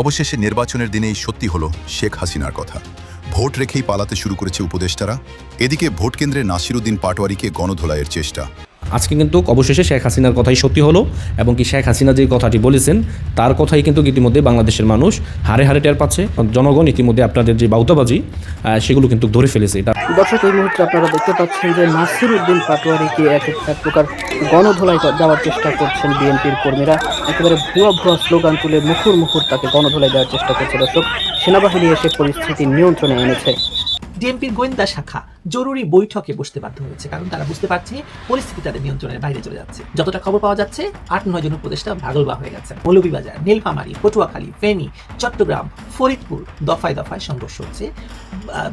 অবশেষে নির্বাচনের দিনেই সত্যি হলো শেখ হাসিনার কথা। ভোট রেখেই পালাতে শুরু করেছে উপদেষ্টারা। এদিকে ভোট কেন্দ্রে নাসিরুদ্দিন পাটোয়ারিকে গণধোলাইয়ের চেষ্টা। আজকে কিন্তু অবশেষে শেখ হাসিনার কথাই সত্যি হলো এবং কি শেখ হাসিনা যে কথাটি বলেছেন, তার কথাই কিন্তু ইতিমধ্যে বাংলাদেশের মানুষ হারে হারে টের পাচ্ছে। জনগণ ইতিমধ্যে আপনাদের যে বাউতাবাজি সেগুলো কিন্তু ধরে ফেলেছে। দর্শক, এই মুহূর্তে আপনারা দেখতে পাচ্ছেন যে নাসির উদ্দিন পাটোয়ারিকে এক এক প্রকার গণধোলাই দেওয়ার চেষ্টা করছেন বিএনপির কর্মীরা। একেবারে ভুয়া ভুয়া স্লোগান তুলে মুখুর মুখুর তাকে গণধোলাই দেওয়ার চেষ্টা করছে দর্শক। সেনাবাহিনী এসে পরিস্থিতি নিয়ন্ত্রণে এনেছে। ডিএমপির গোয়েন্দা শাখা জরুরি বৈঠকে বসতে বাধ্য হয়েছে কারণ তারা বুঝতে পারছে পরিস্থিতি তাদের নিয়ন্ত্রণের বাইরে চলে যাচ্ছে। যতটা খবর পাওয়া যাচ্ছে আট নয় জন উপদেষ্টা ভাগলবা হয়ে গেছে। মৌলভীবাজার নীলফামারী পটুয়াখালী ফেনী চট্টগ্রাম ফরিদপুর দফায় দফায় সংঘর্ষ হচ্ছে।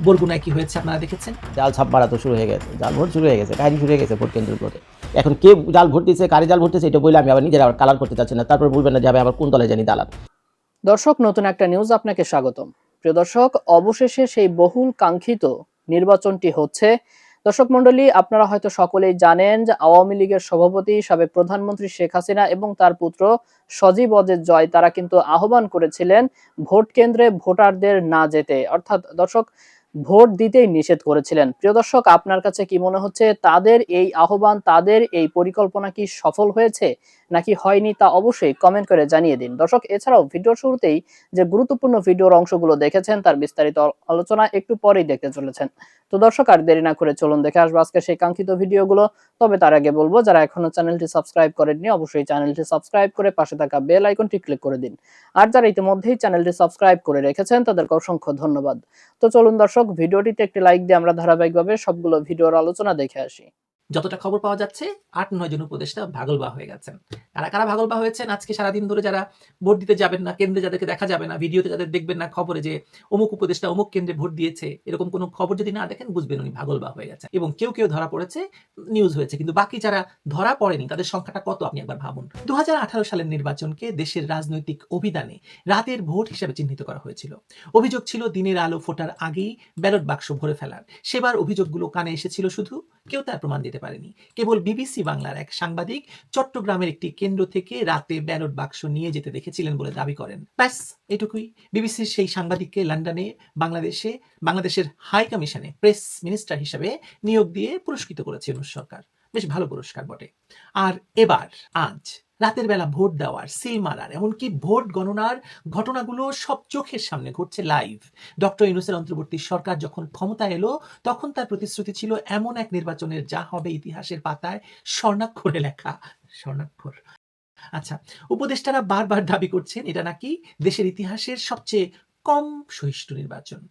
বরগুনায় কি হয়েছে আপনারা দেখেছেন? জাল ছাপ মারা তো শুরু হয়ে গেছে জাল ভোট শুরু হয়ে গেছে কাহিনী শুরু হয়ে গেছে ভোট কেন্দ্রের ভোটে এখন কে জাল ভোট দিচ্ছে কারে জাল ভোট দিচ্ছে এটা বলে আমি আবার নিজের আবার কালার করতে চাচ্ছি না। তারপর বলবেন না যে আমি আবার কোন দলে জানি দালাল। দর্শক নতুন একটা নিউজ আপনাকে স্বাগতম। প্রিয় দর্শক, অবশেষে সেই বহুল কাঙ্ক্ষিত নির্বাচনটি হচ্ছে। দর্শক মন্ডলী আপনারা হয়তো সকলেই জানেন যে আওয়ামী লীগের সভাপতি, সাবেক প্রধানমন্ত্রী শেখ হাসিনা এবং তার পুত্র সজীব অজের জয়, তারা কিন্তু আহ্বান করেছিলেন ভোট কেন্দ্রে ভোটারদের না যেতে। অর্থাৎ দর্শক, ভোট দিতেই নিষেধ করেছিলেন। প্রিয় দর্শক, আপনার কাছে কি মনে হচ্ছে, তাদের এই আহ্বান, তাদের এই পরিকল্পনা কি সফল হয়েছে? নাকি হয়নি তা অবশ্যই কমেন্ট করে জানিয়ে দিন। দর্শক, এছাড়াও ভিডিওর শুরুতেই যে গুরুত্বপূর্ণ ভিডিওর অংশগুলো দেখেছেন, তার বিস্তারিত আলোচনা একটু পরেই দেখতে চলেছেন। তো দর্শক, আর দেরি না করে চলুন দেখে আসব আজকে সেই কাঙ্ক্ষিত ভিডিওগুলো। তবে তার আগে বলব, যারা এখনও চ্যানেলটি সাবস্ক্রাইব করেননি, অবশ্যই চ্যানেলটি সাবস্ক্রাইব করে পাশে থাকা বেল আইকনটি ক্লিক করে দিন। আর যারা ইতিমধ্যেই চ্যানেলটি সাবস্ক্রাইব করে রেখেছেন, তাদেরকে অসংখ্য ধন্যবাদ। তো চলুন দর্শক, ভিডিওটিতে একটি লাইক দিয়ে আমরা ধারাবাহিকভাবে সবগুলো ভিডিওর আলোচনা দেখে আসি। যতটা খবর পাওয়া যাচ্ছে, আট নয় জন উপদেষ্টা ভাগলবা হয়ে গেছেন। কারা কারা ভাগলবা হয়েছেন? আজকে সারাদিন ধরে যারা ভোট দিতে যাবেন না, কেন্দ্রে যাদেরকে দেখা যাবে না, ভিডিওতে যাদের দেখবেন না, খবরে যে অমুক উপদেষ্টা অমুক কেন্দ্রে ভোট দিয়েছে, এরকম কোনো খবর যদি না দেখেন, বুঝবেন উনি ভাগলবা হয়ে গেছেন। এবং কেউ কেউ ধরা পড়েছে নিউজ হয়েছে। কিন্তু বাকি যারা ধরা পড়েনি, তাদের সংখ্যাটা কত আপনি একবার ভাবুন? দু হাজার আঠারো সালের নির্বাচনকে দেশের রাজনৈতিক অভিধানে রাতের ভোট হিসেবে চিহ্নিত করা হয়েছিল। অভিযোগ ছিল, দিনের আলো ফোটার আগেই ব্যালট বাক্স ভরে ফেলার। সেবার অভিযোগগুলো কানে এসেছিল শুধু। কেউ তার প্রমাণ দিতে পারেনি। কেবল বিবিসি বাংলার এক সাংবাদিক চট্টগ্রামের একটি কেন্দ্র থেকে রাতে ব্যালট বাক্স নিয়ে যেতে দেখেছিলেন বলে দাবি করেন। ব্যাস, এটুকুই। বিবিসির সেই সাংবাদিককে লন্ডনে, বাংলাদেশে, বাংলাদেশের হাই কমিশনে প্রেস মিনিস্টার হিসেবে নিয়োগ দিয়ে পুরস্কৃত করেছে অনুষ সরকার। বেশ ভালো পুরস্কার বটে। আর এবার, আজ রাতের বেলা ভোট দেওয়ার, সিল মারার, এমনকি ভোট গণনার ঘটনাগুলো সব চোখের সামনে ঘটছে লাইভ ডক্টর ইউনুসের অন্তর্বর্তী সরকার যখন ক্ষমতা এলো, তখন তার প্রতিশ্রুতি ছিল এমন এক নির্বাচনের যা হবে ইতিহাসের পাতায় স্বর্ণাক্ষরে লেখা, স্বর্ণাক্ষর। আচ্ছা উপদেষ্টারা বারবার দাবি করছেন এটা নাকি দেশের ইতিহাসের সবচেয়ে কম সহিষ্ণু নির্বাচন।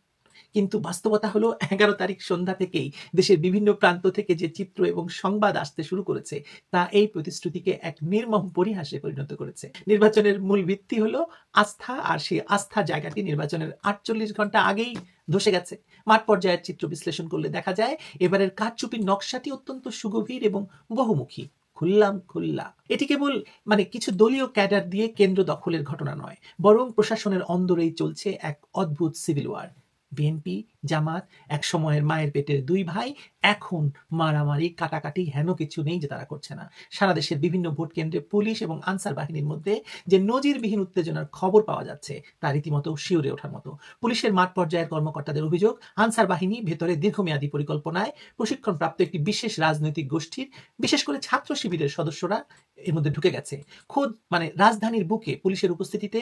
কিন্তু বাস্তবতা হলো এগারো তারিখ সন্ধ্যা থেকেই দেশের বিভিন্ন প্রান্ত থেকে যে চিত্র এবং সংবাদ আসতে শুরু করেছে, তা এই প্রতিশ্রুতিকে এক নির্মম পরিহাসে পরিণত করেছে। নির্বাচনের মূল ভিত্তি হলো আস্থা, আর সেই আস্থা জায়গাটি নির্বাচনের আটচল্লিশ ঘণ্টা আগেই ধসে গেছে। মাঠ পর্যায়ের চিত্র বিশ্লেষণ করলে দেখা যায়, এবারের কারচুপির নকশাটি অত্যন্ত সুগভীর এবং বহুমুখী। খুললাম খুল্লা। এটি কেবল মানে কিছু দলীয় ক্যাডার দিয়ে কেন্দ্র দখলের ঘটনা নয়, বরং প্রশাসনের অন্দরেই চলছে এক অদ্ভুত সিভিল ওয়ার। বিএনপি, জামাত, এক সময়ের মায়ের পেটের দুই ভাই, এখন মারামারি, কাটাকাটি হেন কিছু নেই যে তারা করছে না। সারা দেশের বিভিন্ন ভোট কেন্দ্রে পুলিশ এবং আনসার বাহিনীর মধ্যে যে নজিরবিহীন উত্তেজনার খবর পাওয়া যাচ্ছে, তা রীতিমতো শিউরে ওঠার মতো। পুলিশের মাঠ পর্যায়ের কর্মকর্তাদের অভিযোগ, আনসার বাহিনী ভেতরে দীর্ঘমেয়াদী পরিকল্পনায় প্রশিক্ষণপ্রাপ্ত একটি বিশেষ রাজনৈতিক গোষ্ঠীর, বিশেষ করে ছাত্র শিবিরের সদস্যরা এর মধ্যে ঢুকে গেছে। খোদ মানে রাজধানীর বুকে পুলিশের উপস্থিতিতে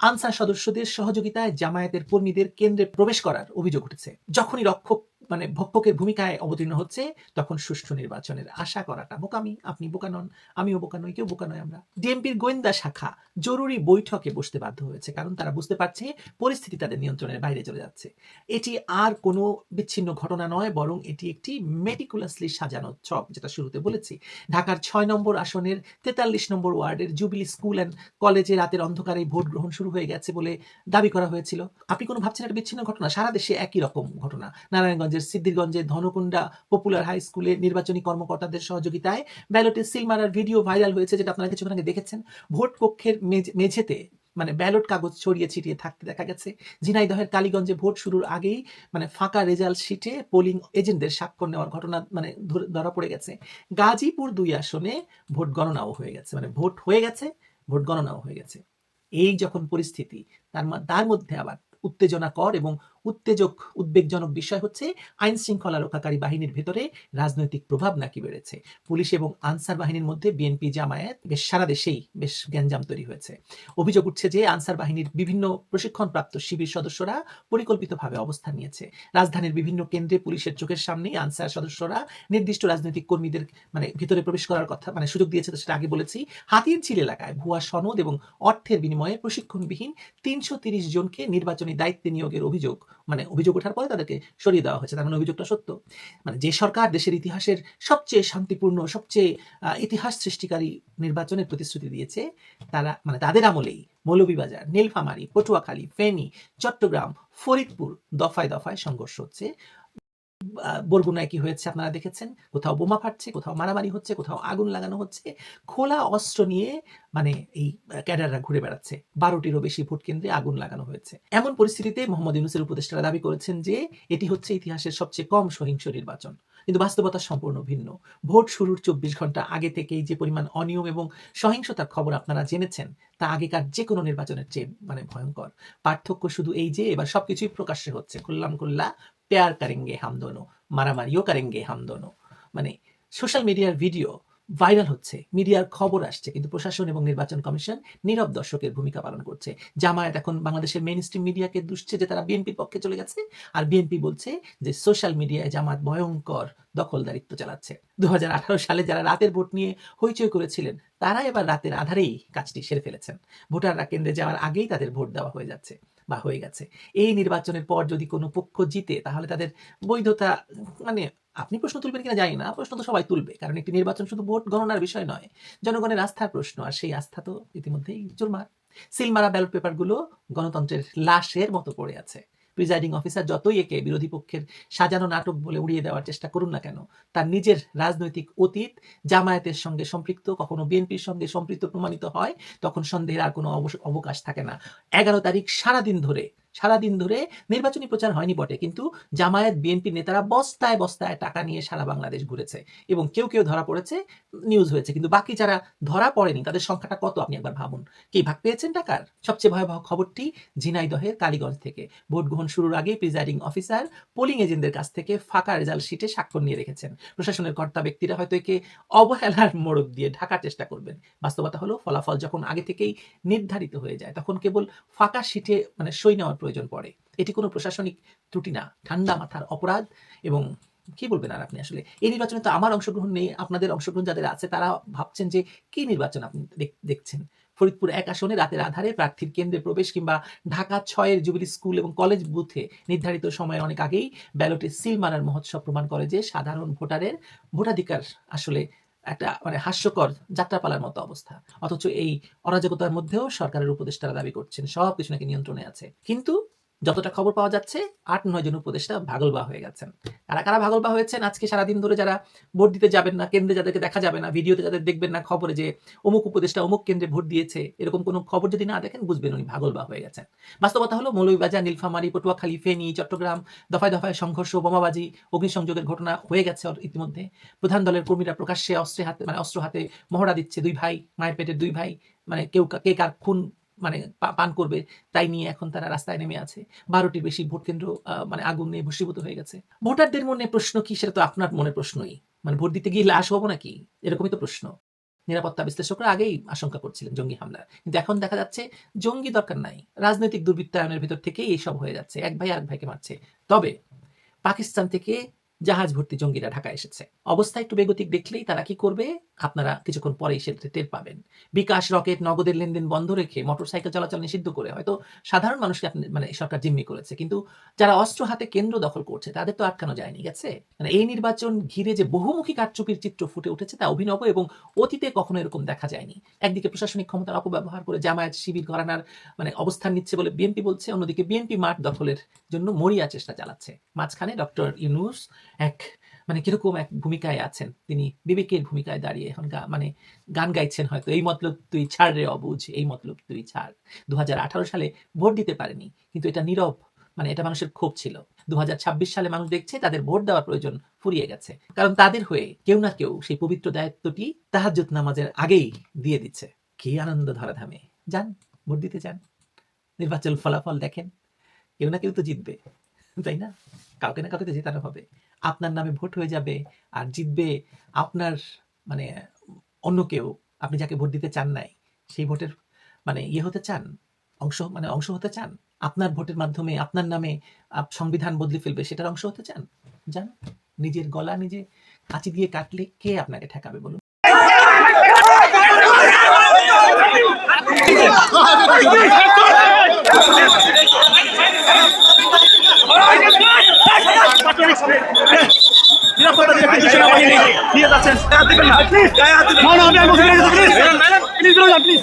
আনসার সদস্যদের সহযোগিতায় জামায়াতের কর্মীদের কেন্দ্রে প্রবেশ করার অভিযোগ উঠেছে। যখনই রক্ষক মানে ভক্ষকের ভূমিকায় অবতীর্ণ হচ্ছে, তখন সুষ্ঠু নির্বাচনের আশা করাটা। বোকামি আপনি বোকা নন, আমিও বোকা নই, কেউ বোকা নয় আমরা। ডিএমপির গোয়েন্দা শাখা জরুরি বৈঠকে বসতে বাধ্য হয়েছে, কারণ তারা বুঝতে পারছে পরিস্থিতি তাদের নিয়ন্ত্রণের বাইরে চলে যাচ্ছে। এটি আর কোনো বিচ্ছিন্ন ঘটনা নয়, বরং এটি একটি মেটিকুলাসলি সাজানো ছক, যেটা শুরুতে বলেছি। ঢাকার ছয় নম্বর আসনের তেতাল্লিশ নম্বর ওয়ার্ডের জুবিলি স্কুল অ্যান্ড কলেজে রাতের অন্ধকারে ভোট গ্রহণ শুরু হয়ে গেছে বলে দাবি করা হয়েছিল। আপনি কোনো ভাবছেন একটা বিচ্ছিন্ন ঘটনা? সারা দেশে একই রকম ঘটনা। নারায়ণগঞ্জের সিদ্ধিরগঞ্জের ধনকুন্ডা পপুলার হাই স্কুলে নির্বাচনী কর্মকর্তাদের সহযোগিতায় ব্যালটে সিল মারার ভিডিও ভাইরাল হয়েছে, যেটা আপনারা কিছুক্ষণ আগে দেখেছেন। ভোট কক্ষের মেঝেতে মানে ব্যালট কাগজ ছড়িয়ে ছিটিয়ে থাকতে দেখা গেছে। ঝিনাইদহের কালীগঞ্জে ভোট শুরুর আগেই মানে ফাঁকা রেজাল্ট শিটে পোলিং এজেন্টদের স্বাক্ষর নেওয়ার ঘটনা মানে ধরা পড়ে গেছে। গাজীপুর দুই আসনে ভোট গণনাও হয়ে গেছে মানে ভোট হয়ে গেছে, ভোট গণনাও হয়ে গেছে। এই যখন পরিস্থিতি, তার তার মধ্যে আবার উত্তেজনাকর এবং উত্তেজক, উদ্বেগজনক বিষয় হচ্ছে আইন শৃঙ্খলা রক্ষাকারী বাহিনীর ভেতরে রাজনৈতিক প্রভাব নাকি বেড়েছে। পুলিশ এবং আনসার বাহিনীর মধ্যে বিএনপি জামায়াত বেশ সারা দেশেই বেশ গ্যাঞ্জাম তৈরি হয়েছে। অভিযোগ উঠছে যে আনসার বাহিনীর বিভিন্ন প্রশিক্ষণপ্রাপ্ত শিবির সদস্যরা পরিকল্পিতভাবে অবস্থান নিয়েছে। রাজধানীর বিভিন্ন কেন্দ্রে পুলিশের চোখের সামনেই আনসার সদস্যরা নির্দিষ্ট রাজনৈতিক কর্মীদের মানে ভিতরে প্রবেশ করার কথা মানে সুযোগ দিয়েছে সেটা আগে বলেছি। হাতির ঝিল এলাকায় ভুয়া সনদ এবং অর্থের বিনিময়ে প্রশিক্ষণবিহীন তিনশো জনকে নির্বাচনী দায়িত্বে নিয়োগের অভিযোগ মানে অভিযোগ ওঠার পরে তাদেরকে সরিয়ে দেওয়া হয়েছে। তার মানে অভিযোগটা সত্য। মানে যে সরকার দেশের ইতিহাসের সবচেয়ে শান্তিপূর্ণ, সবচেয়ে ইতিহাস সৃষ্টিকারী নির্বাচনের প্রতিশ্রুতি দিয়েছে, তারা মানে তাদের আমলেই মৌলভীবাজার, নীলফামারী, পটুয়াখালী, ফেনী, চট্টগ্রাম, ফরিদপুর দফায় দফায় সংঘর্ষ হচ্ছে। বরগুনায় কি হয়েছে আপনারা দেখেছেন? কোথাও বোমা ফাটছে, কোথাও মারামারি হচ্ছে, কোথাও আগুন লাগানো হচ্ছে। খোলা অস্ত্র নিয়ে মানে এই ক্যাডাররা ঘুরে বেড়াচ্ছে। বারোটিরও বেশি ভোট কেন্দ্রে আগুন লাগানো হয়েছে। এমন পরিস্থিতিতে মোহাম্মদ ইউনুসের উপদেষ্টারা দাবি করেছেন যে এটি হচ্ছে ইতিহাসের সবচেয়ে কম সহিংস নির্বাচন। কিন্তু বাস্তবতা সম্পূর্ণ ভিন্ন। ভোট শুরুর চব্বিশ ঘণ্টা আগে থেকেই যে পরিমাণ অনিয়ম এবং সহিংসতার খবর আপনারা জেনেছেন, তা আগেকার যে কোনো নির্বাচনের চেয়ে মানে ভয়ঙ্কর। পার্থক্য শুধু এই যে, এবার সবকিছুই প্রকাশ্যে হচ্ছে। খুল্লাম খুল্লা প্যার কারেঙ্গে হামদোনো মারামারিও কারেঙ্গে হামদোনো মানে সোশ্যাল মিডিয়ার ভিডিও ভাইরাল হচ্ছে মিডিয়ার খবর আসছে, কিন্তু প্রশাসন এবং নির্বাচন কমিশন নীরব দর্শকের ভূমিকা পালন করছে। জামায়াত এখন বাংলাদেশের মেইন স্ট্রিম মিডিয়াকে দুষছে যে তারা বিএনপির পক্ষে চলে গেছে, আর বিএনপি বলছে যে সোশ্যাল মিডিয়ায় জামাত ভয়ঙ্কর দখলদারিত্ব চালাচ্ছে। দু হাজার আঠারো সালে যারা রাতের ভোট নিয়ে হইচই করেছিলেন, তারা এবার রাতের আধারেই কাজটি সেরে ফেলেছেন। ভোটাররা কেন্দ্রে যাওয়ার আগেই তাদের ভোট দেওয়া হয়ে যাচ্ছে। বা হয়ে গেছে। এই নির্বাচনের পর যদি কোনো পক্ষ জিতে, তাহলে তাদের বৈধতা মানে আপনি প্রশ্ন তুলবেন কিনা জানি না, প্রশ্ন তো সবাই তুলবে। কারণ একটি নির্বাচন শুধু ভোট গণনার বিষয় নয়, জনগণের আস্থার প্রশ্ন। আর সেই আস্থা তো ইতিমধ্যেই চুরমার সিলমারা ব্যালট পেপারগুলো গণতন্ত্রের লাশের মতো পড়ে আছে। প্রিজাইডিং অফিসার যতই একে বিরোধী পক্ষের সাজানো নাটক বলে উড়িয়ে দেওয়ার চেষ্টা করুন না কেন, তার নিজের রাজনৈতিক অতীত জামায়াতের সঙ্গে সম্পৃক্ত, কখনো বিএনপির সঙ্গে সম্পৃক্ত প্রমাণিত হয়, তখন সন্দেহের আর কোনো অবকাশ থাকে না। এগারো তারিখ সারাদিন ধরে সারাদিন ধরে নির্বাচনী প্রচার হয়নি বটে, কিন্তু জামায়াত, বিএনপি নেতারা বস্তায় বস্তায় টাকা নিয়ে সারা বাংলাদেশ ঘুরেছে এবং কেউ কেউ ধরা পড়েছে নিউজ হয়েছে, কিন্তু বাকি যারা ধরা পড়েনি, তাদের সংখ্যাটা কত আপনি একবার ভাবুন? কি ভাগ পেয়েছেন টাকার? সবচেয়ে ভয়াবহ খবরটি ঝিনাইদহের কালীগঞ্জ থেকে। ভোট গ্রহণ শুরুর আগে প্রিজাইডিং অফিসার পোলিং এজেন্টদের কাছ থেকে ফাঁকা রেজাল্ট শিটে স্বাক্ষর নিয়ে রেখেছেন। প্রশাসনের কর্তা ব্যক্তিরা হয়তো একে অবহেলার মোড়ক দিয়ে ঢাকার চেষ্টা করবেন। বাস্তবতা হলো, ফলাফল যখন আগে থেকেই নির্ধারিত হয়ে যায়, তখন কেবল ফাঁকা শিটে মানে সই নেওয়ার প্রয়োজন পড়ে। এটি কোনো প্রশাসনিক ত্রুটি না। ঠান্ডা মাথার অপরাধ এবং কি বলবেন আর আপনি আসলে? এই নির্বাচনে তো আমার অংশগ্রহণ নেই, আপনাদের অংশগ্রহণ যাদের আছে তারা ভাবছেন যে কি নির্বাচন আপনি দেখ- দেখছেন? ফরিদপুর এক আসনে রাতের আধারে প্রার্থীর কেন্দ্রে প্রবেশ কিংবা ঢাকা ছয়ের জুবিলি স্কুল এবং কলেজ বুথে নির্ধারিত সময়ের অনেক আগেই ব্যালটে সিল মারার মহোৎসব প্রমাণ করে যে সাধারণ ভোটারের ভোটাধিকার আসলে একটা মানে হাস্যকর যাত্রাপালার মতো অবস্থা। অথচ এই অরাজকতার মধ্যেও সরকারের উপদেষ্টারা দাবি করছেন সব কিছু নাকি নিয়ন্ত্রণে আছে। কিন্তু যতটা খবর পাওয়া যাচ্ছে, আট নয় জন উপদেষ্টা ভাগলবা হয়ে গেছেন। কারা কারা ভাগলবা হয়েছেন? আজকে সারাদিন ধরে যারা ভোট দিতে যাবেন না, কেন্দ্রে যাদেরকে দেখা যাবে না, ভিডিওতে যাদের দেখবেন না খবরে যে অমুক উপদেষ্টা অমুক কেন্দ্রে ভোট দিয়েছে, এরকম কোনো খবর যদি না দেখেন, বুঝবেন উনি ভাগলবা হয়ে গেছেন। বাস্তবতা হলো, মৌলভীবাজার, নীলফামারী, পটুয়াখালী, ফেনী, চট্টগ্রাম, দফায় দফায় সংঘর্ষ, বোমাবাজি, অগ্নিসংযোগের ঘটনা হয়ে গেছে ইতিমধ্যে। প্রধান দলের কর্মীরা প্রকাশ্যে অস্ত্রে হাতে মানে অস্ত্র হাতে মহড়া দিচ্ছে দুই ভাই, মায়ের পেটের দুই ভাই মানে কেউ কা- কে কার খুন মানে পান করবে, তাই নিয়ে এখন তারা রাস্তায় নেমে আছে। বারোটির বেশি ভোট কেন্দ্র মানে আগুন নিয়ে ভস্মীভূত হয়ে গেছে। ভোটারদের মনে প্রশ্ন কি, সেটা তো আপনার মনের প্রশ্নই। মানে ভোট দিতে গিয়ে লাশ হব নাকি? এরকমই তো প্রশ্ন। নিরাপত্তা বিশ্লেষকরা আগেই আশঙ্কা করছিলেন জঙ্গি হামলার। কিন্তু এখন দেখা যাচ্ছে জঙ্গি দরকার নাই। রাজনৈতিক দুর্বৃত্তায়নের ভিতর থেকেই এইসব হয়ে যাচ্ছে। এক ভাই আরেক ভাইকে মারছে। তবে পাকিস্তান থেকে জাহাজ ভর্তি জঙ্গিরা ঢাকা এসেছে। অবস্থা একটু বেগতিক দেখলেই তারা কি করবে? আপনারা কিছুক্ষণ পরেই সেটা টের পাবেন। বিকাশ, রকেট, নগদের লেনদেন বন্ধ রেখে মোটরসাইকেল চলাচল নিষিদ্ধ করে হয়তো সাধারণ মানুষকে আপনি মানে সরকার জিম্মি করেছে। কিন্তু যারা অস্ত্র হাতে কেন্দ্র দখল করছে, তাদের তো আটকানো যায়নি, গেছে? মানে এই নির্বাচন ঘিরে যে বহুমুখী কারচুপির চিত্র ফুটে উঠেছে তা অভিনব এবং অতীতে কখনো এরকম দেখা যায়নি। একদিকে প্রশাসনিক ক্ষমতার অপব্যবহার করে জামায়াত শিবির ঘরানার মানে অবস্থান নিচ্ছে বলে বিএনপি বলছে, অন্যদিকে বিএনপি মাঠ দখলের জন্য মরিয়া চেষ্টা চালাচ্ছে। মাঝখানে ডক্টর ইউনুস এক মানে কীরকম এক ভূমিকায় আছেন? তিনি বিবেকের ভূমিকায় দাঁড়িয়ে এখন মানে গান গাইছেন হয়তো। এই মতলব তুই ছাড় রে অবুঝ, এই মতলব তুই ছাড়। দু সালে ভোট দিতে পারেনি, কিন্তু এটা নীরব মানে এটা মানুষের ক্ষোভ ছিল। দু সালে মানুষ দেখছে তাদের ভোট দেওয়ার প্রয়োজন ফুরিয়ে গেছে। কারণ তাদের হয়ে কেউ না কেউ সেই পবিত্র দায়িত্বটি তাহাজ্জুদ নামাজের আগেই দিয়ে দিচ্ছে। কি আনন্দ ধরাধামে। যান, ভোট দিতে যান। নির্বাচন ফলাফল দেখেন। কেউ না কেউ তো জিতবে। তাই না কাউকে না কাউকে তো জেতানো হবে আপনার নামে ভোট হয়ে যাবে আর জিতবে আপনার মানে অন্য কেউ আপনি যাকে ভোট দিতে চান নাই সেই ভোটের মানে ইয়ে হতে চান অংশ মানে অংশ হতে চান আপনার ভোটের মাধ্যমে আপনার নামে সংবিধান বদলে ফেলবে সেটার অংশ হতে চান যান নিজের গলা নিজে কাঁচি দিয়ে কাটলে কে আপনাকে ঠেকাবে বলুন নিরাপত্তা দিয়ে কিন্তু সেনাবাহিনী নিয়ে যাচ্ছেন দেখবেন না আপনি প্লিজ প্লিজ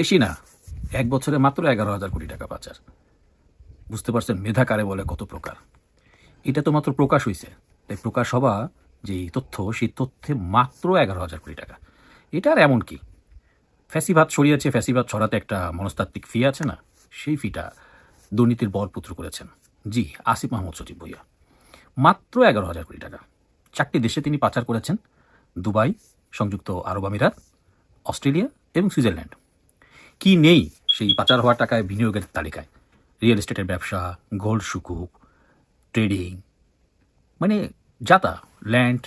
বেশি না। এক বছরে মাত্র এগারো হাজার কোটি টাকা পাচার। বুঝতে পারছেন মেধা কারে বলে কত প্রকার। এটা তো মাত্র প্রকাশ হয়েছে তাই প্রকাশ হওয়া যে তথ্য, সেই তথ্যে মাত্র এগারো হাজার কোটি টাকা। এটা আর এমন কি? ফ্যাসিবাদ ছড়িয়েছে, ফ্যাসিবাদ ছড়াতে একটা মনস্তাত্ত্বিক ফি আছে না? সেই ফিটা দুর্নীতির বরপুত্র করেছেন। জি, আসিফ মাহমুদ সচিব ভইয়া মাত্র এগারো হাজার কোটি টাকা। চারটি দেশে তিনি পাচার করেছেন। দুবাই, সংযুক্ত আরব আমিরাত, অস্ট্রেলিয়া এবং সুইজারল্যান্ড। কি নেই সেই পাচার হওয়ার টাকায়, বিনিয়োগের তালিকায়? রিয়েল এস্টেটের ব্যবসা গোল্ড সুকুক ট্রেডিং মানে যাতা ল্যান্ড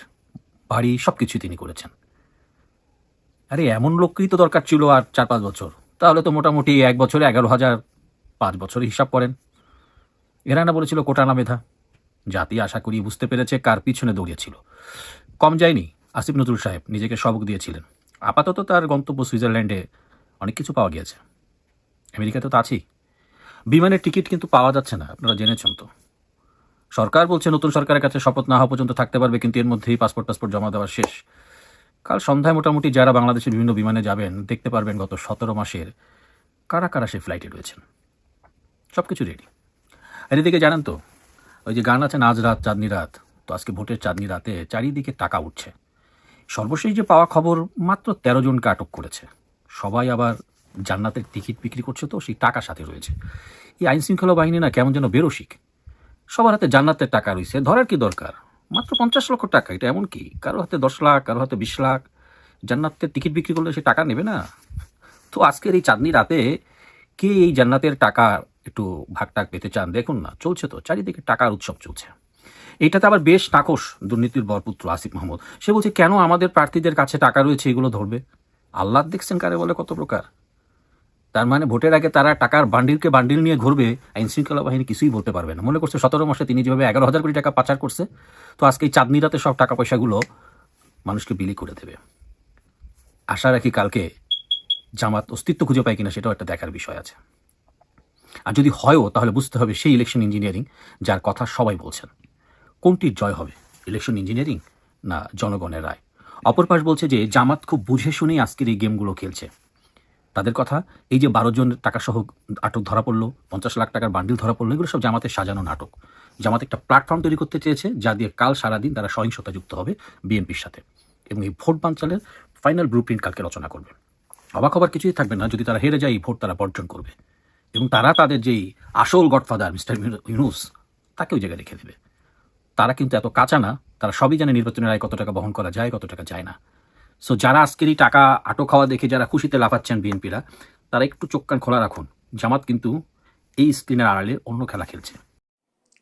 বাড়ি সব কিছুই তিনি করেছেন। আরে, এমন লোককেই তো দরকার ছিল আর চার পাঁচ বছর। তাহলে তো মোটামুটি এক বছরে এগারো হাজার পাঁচ বছরে হিসাব করেন। এরা না বলেছিল কোটানা মেধা। জাতি আশা করি বুঝতে পেরেছে কার পিছনে দৌড়িয়েছিল। কম যায়নি, আসিফ নজরুল সাহেব নিজেকে সবক দিয়েছিলেন। আপাতত তার গন্তব্য সুইজারল্যান্ডে অনেক কিছু পাওয়া গিয়েছে। আমেরিকাতে তো আছেই। বিমানের টিকিট কিন্তু পাওয়া যাচ্ছে না, আপনারা জেনেছেন তো। সরকার বলছে নতুন সরকারের কাছে শপথ না হওয়া পর্যন্ত থাকতে পারবে, কিন্তু এর মধ্যেই পাসপোর্ট টাসপোর্ট জমা দেওয়া শেষ। কাল সন্ধ্যায় মোটামুটি যারা বাংলাদেশের বিভিন্ন বিমানে যাবেন, দেখতে পারবেন গত সতেরো মাসের কারা কারা সেই ফ্লাইটে রয়েছেন। সব কিছু রেডি আর এদিকে জানেন তো, ওই যে গান আছে, নাচ রাত, চাঁদনি রাত, তো আজকে ভোটের চাঁদনি রাতে চারিদিকে টাকা উঠছে। সর্বশেষ যে পাওয়া খবর মাত্র তেরো জনকে আটক করেছে। সবাই আবার জান্নাতের টিকিট বিক্রি করছে তো, সেই টাকা সাথে রয়েছে। এই আইন শৃঙ্খলা বাহিনী না কেমন যেন বেরসিক। সবার হাতে জান্নাতের টাকা রয়েছে, ধরার কি দরকার? মাত্র পঞ্চাশ লক্ষ টাকা, এটা এমন কি? কারও হাতে দশ লাখ, কারও হাতে বিশ লাখ। জান্নাতের টিকিট বিক্রি করলে সে টাকা নেবে না? তো আজকের এই চাঁদনি রাতে কে এই জান্নাতের টাকা একটু ভাগ টাক পেতে চান? দেখুন না, চলছে তো, চারিদিকে টাকার উৎসব চলছে। এইটাতে আবার বেশ নাকশ দুর্নীতির বরপুত্র আসিফ মাহমুদ। সে বলছে, কেন আমাদের প্রার্থীদের কাছে টাকা রয়েছে, এগুলো ধরবে? আল্লাহ দেখছেন কারে বলে কত প্রকার? তার মানে ভোটের আগে তারা টাকার বান্ডিলকে বান্ডিল নিয়ে ঘুরবে, আইন শৃঙ্খলা বাহিনী কিছুই বলতে পারবে না। মনে করছে সতেরো মাসে তিনি যেভাবে এগারো হাজার কোটি টাকা পাচার করছে, তো আজকে এই চাঁদনি রাতে সব টাকা পয়সাগুলো মানুষকে বিলি করে দেবে। আশা রাখি কালকে জামাত অস্তিত্ব খুঁজে পায় কিনা সেটাও একটা দেখার বিষয় আছে। আর যদি হয়ও, তাহলে বুঝতে হবে সেই ইলেকশন ইঞ্জিনিয়ারিং যার কথা সবাই বলছেন। কোনটির জয় হবে? ইলেকশন ইঞ্জিনিয়ারিং না জনগণের রায়? অপর পাশ বলছে যে জামাত খুব বুঝে শুনেই আজকের এই গেমগুলো খেলছে। তাদের কথা, এই যে বারো জন টাকা সহ আটক ধরা পড়ল, পঞ্চাশ লাখ টাকার বান্ডিল ধরা পড়ল, এগুলো সব জামাতের সাজানো নাটক। জামাত একটা প্ল্যাটফর্ম তৈরি করতে চেয়েছে, যা দিয়ে কাল সারাদিন তারা সহিংসতা যুক্ত হবে বিএনপির সাথে। এবং এই ভোট বাঞ্চালের ফাইনাল ব্লু প্রিন্ট কালকে রচনা করবে। অবাক হবার কিছুই থাকবে না, যদি তারা হেরে যায়, এই ভোট তারা বর্জন করবে। এবং তারা তাদের যেই আসল গডফাদার, মিস্টার ইউনুস, তাকে ওই জায়গায় রেখে দেবে। তারা কিন্তু এত কাঁচা না তারা সবই জানে নির্বাচনের আয় কত টাকা বহন করা যায়, কত টাকা যায় না। সো যারা আজকেরই টাকা আটক হওয়া দেখে যারা খুশিতে লাফাচ্ছেন বিএনপিরা, তারা একটু চোখ কান খোলা রাখুন। জামাত কিন্তু এই স্ক্রিনের আড়ালে অন্য খেলা খেলছে।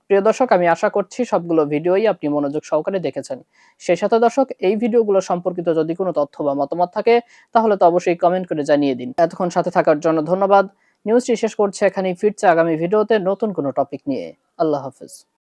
প্রিয় দর্শক, আমি আশা করছি সবগুলো ভিডিওই আপনি মনোযোগ সহকারে দেখেছেন। সেই সাথে দর্শক, এই ভিডিওগুলো সম্পর্কিত যদি কোনো তথ্য বা মতামত থাকে, তাহলে তো অবশ্যই কমেন্ট করে জানিয়ে দিন। এতক্ষণ সাথে থাকার জন্য ধন্যবাদ। নিউজটি শেষ করছে এখানেই, ফিরছে আগামী ভিডিওতে নতুন কোনো টপিক নিয়ে। আল্লাহ হাফেজ।